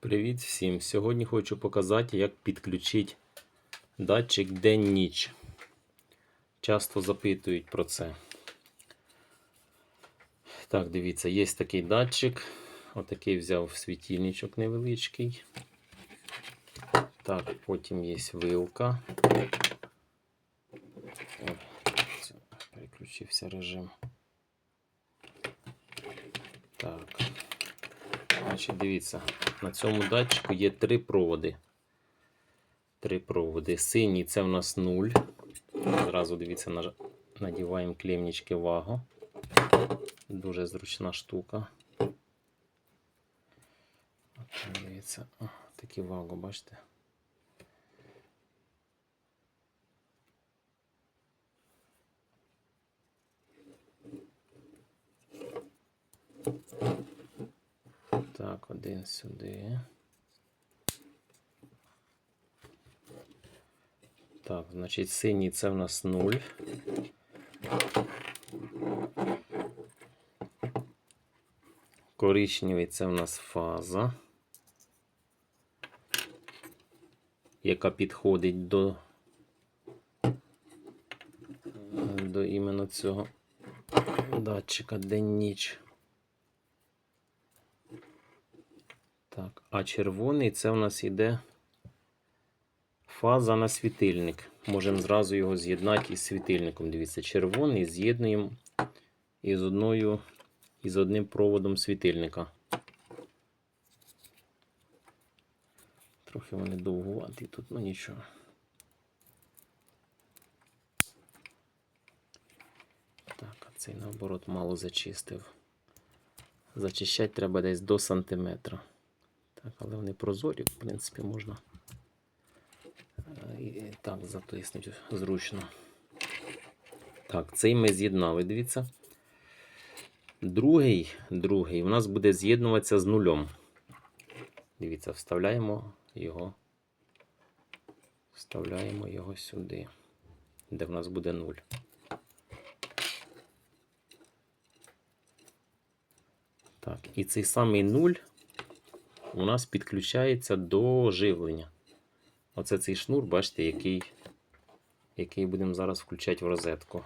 Привіт всім! Сьогодні хочу показати, як підключити датчик день-ніч. Часто запитують про це. Так, дивіться, є такий датчик. Отакий взяв світильничок невеличкий. Так, потім є вилка. Переключився режим. Так. Значить, дивіться, на цьому датчику є три проводи. Три проводи. Синій це в нас 0. Зразу дивіться, надіваємо клемнички вагу. Дуже зручна штука. Дивіться, О, такі вагу, бачите? Так, один сюди. Так, значить, синій це в нас 0. Коричневий це в нас фаза, яка підходить до, до іменно цього датчика день-ніч. Так, а червоний це у нас іде фаза на світильник. Можемо зразу його з'єднати із світильником. Дивіться, червоний з'єднуємо із одною із одним проводом світильника. Трохи вони довгуваті тут, ну нічого. Так, а цей наоборот мало зачистив. Зачищати треба десь до сантиметра. Але вони прозорі, в принципі, можна е, і так затиснути зручно. Так, цей ми з'єднали, дивіться. Другий, другий у нас буде з'єднуватися з нульом. Дивіться, вставляємо його. Вставляємо його сюди, де в нас буде нуль. Так, і цей самий нуль у нас підключається до живлення. Оце цей шнур, бачите, який, який будемо зараз включати в розетку.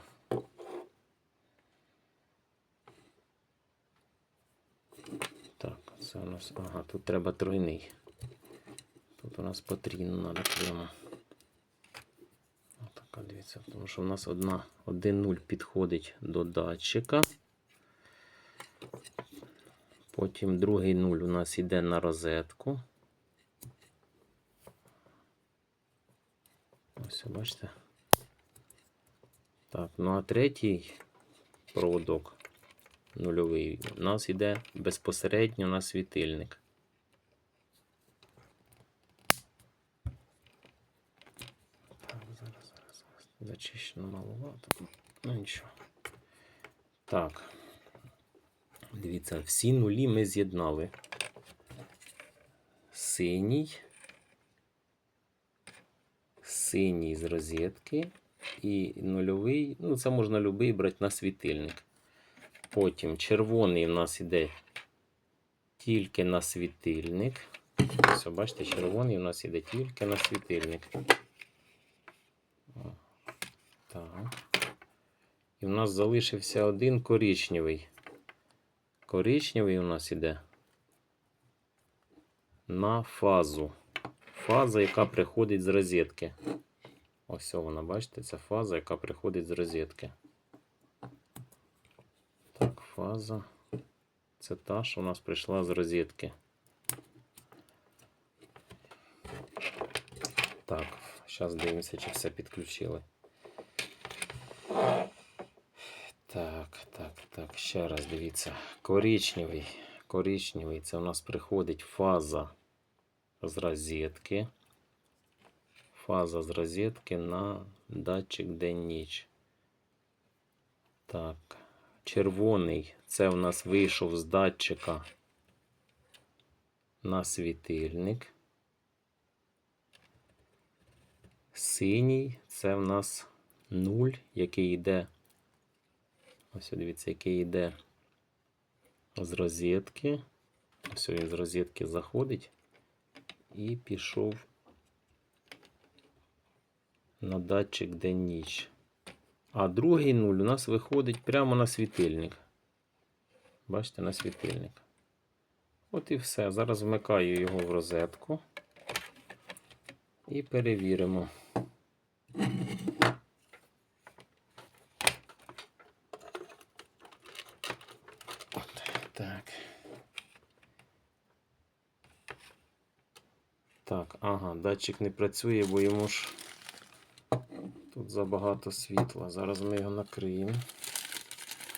Так, це у нас. Ага, тут треба тройний. Тут у нас потрібно треба клема. Отака, дивіться, тому що у нас одна, один нуль підходить до датчика. Потім другий нуль у нас йде на розетку. Ось, бачите. Так, ну а третій проводок нульовий у нас йде безпосередньо на світильник. Так, зараз, зараз, зараз. Зачищено маловато. Ну нічого. Так. Дивіться, всі нулі ми з'єднали. Синій. Синій з розетки. І нульовий, ну це можна любий брати на світильник. Потім червоний у нас іде тільки на світильник. Ось, бачите, червоний у нас іде тільки на світильник. Так. І в нас залишився один коричневий. Коричневий у нас іде на фазу. Фаза, яка приходить з розетки. Ось вона, бачите, це фаза, яка приходить з розетки. Так, фаза. Це та, що у нас прийшла з розетки. Так, зараз дивимося, чи все підключили. Так, ще раз дивіться. Коричневий. Коричневий це у нас приходить фаза з розетки. Фаза з розетки на датчик день-ніч. Так. Червоний це у нас вийшов з датчика на світильник. Синій це в нас нуль, який йде. Ось дивіться, який йде з розетки. Ось він з розетки заходить і пішов на датчик день ніч. А другий нуль у нас виходить прямо на світильник. Бачите, на світильник. От і все. Зараз вмикаю його в розетку і перевіримо. От, Так. Так, ага, датчик не працює, бо йому ж тут забагато світла. Зараз ми його накриємо.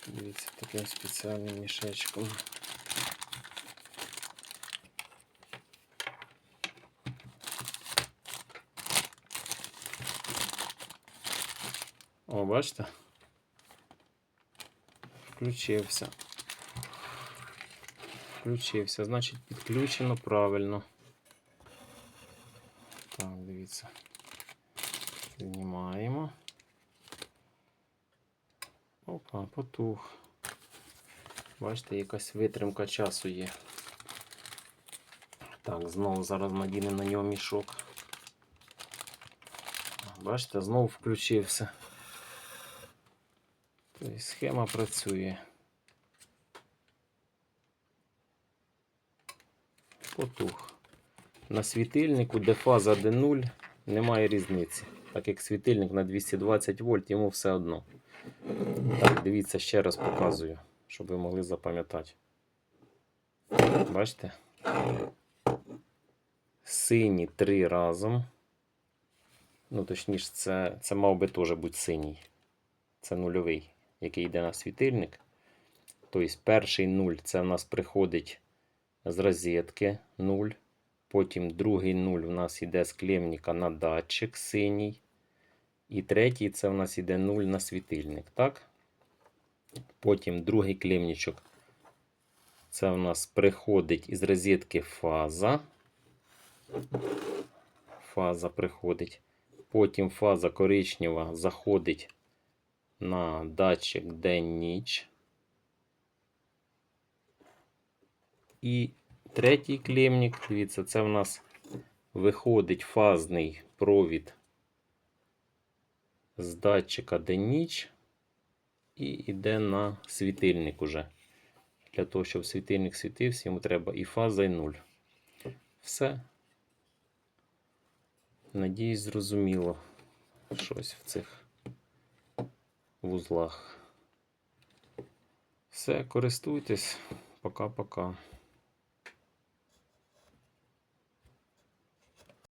Дивіться, таким спеціальним мішечком. О, бачите? Включився. Включився, значить підключено правильно. Так, дивіться. Знімаємо. Опа, потух. Бачите, якась витримка часу є. Так, знову зараз надінемо на нього мішок. Бачите, знову включився. Тобто схема працює. Потух. На світильнику, де фаза D0, немає різниці. Так як світильник на 220 вольт, йому все одно. Так, дивіться, ще раз показую, щоб ви могли запам'ятати. Бачите? Сині три разом. Ну, точніше, це, це мав би теж бути синій. Це нульовий, який йде на світильник. Тобто перший нуль це в нас приходить з розетки 0. Потім другий 0 у нас йде з клемніка на датчик синій. І третій це у нас йде 0 на світильник. так? Потім другий клемнічок. Це у нас приходить із розетки фаза. Фаза приходить. Потім фаза коричнева заходить на датчик день-ніч. І третій клемник, дивіться, це в нас виходить фазний провід з датчика день-ніч і йде на світильник уже. Для того, щоб світильник світився, йому треба і фаза, і нуль. Все. Надіюсь, зрозуміло щось в цих вузлах. Все, користуйтесь. Пока-пока.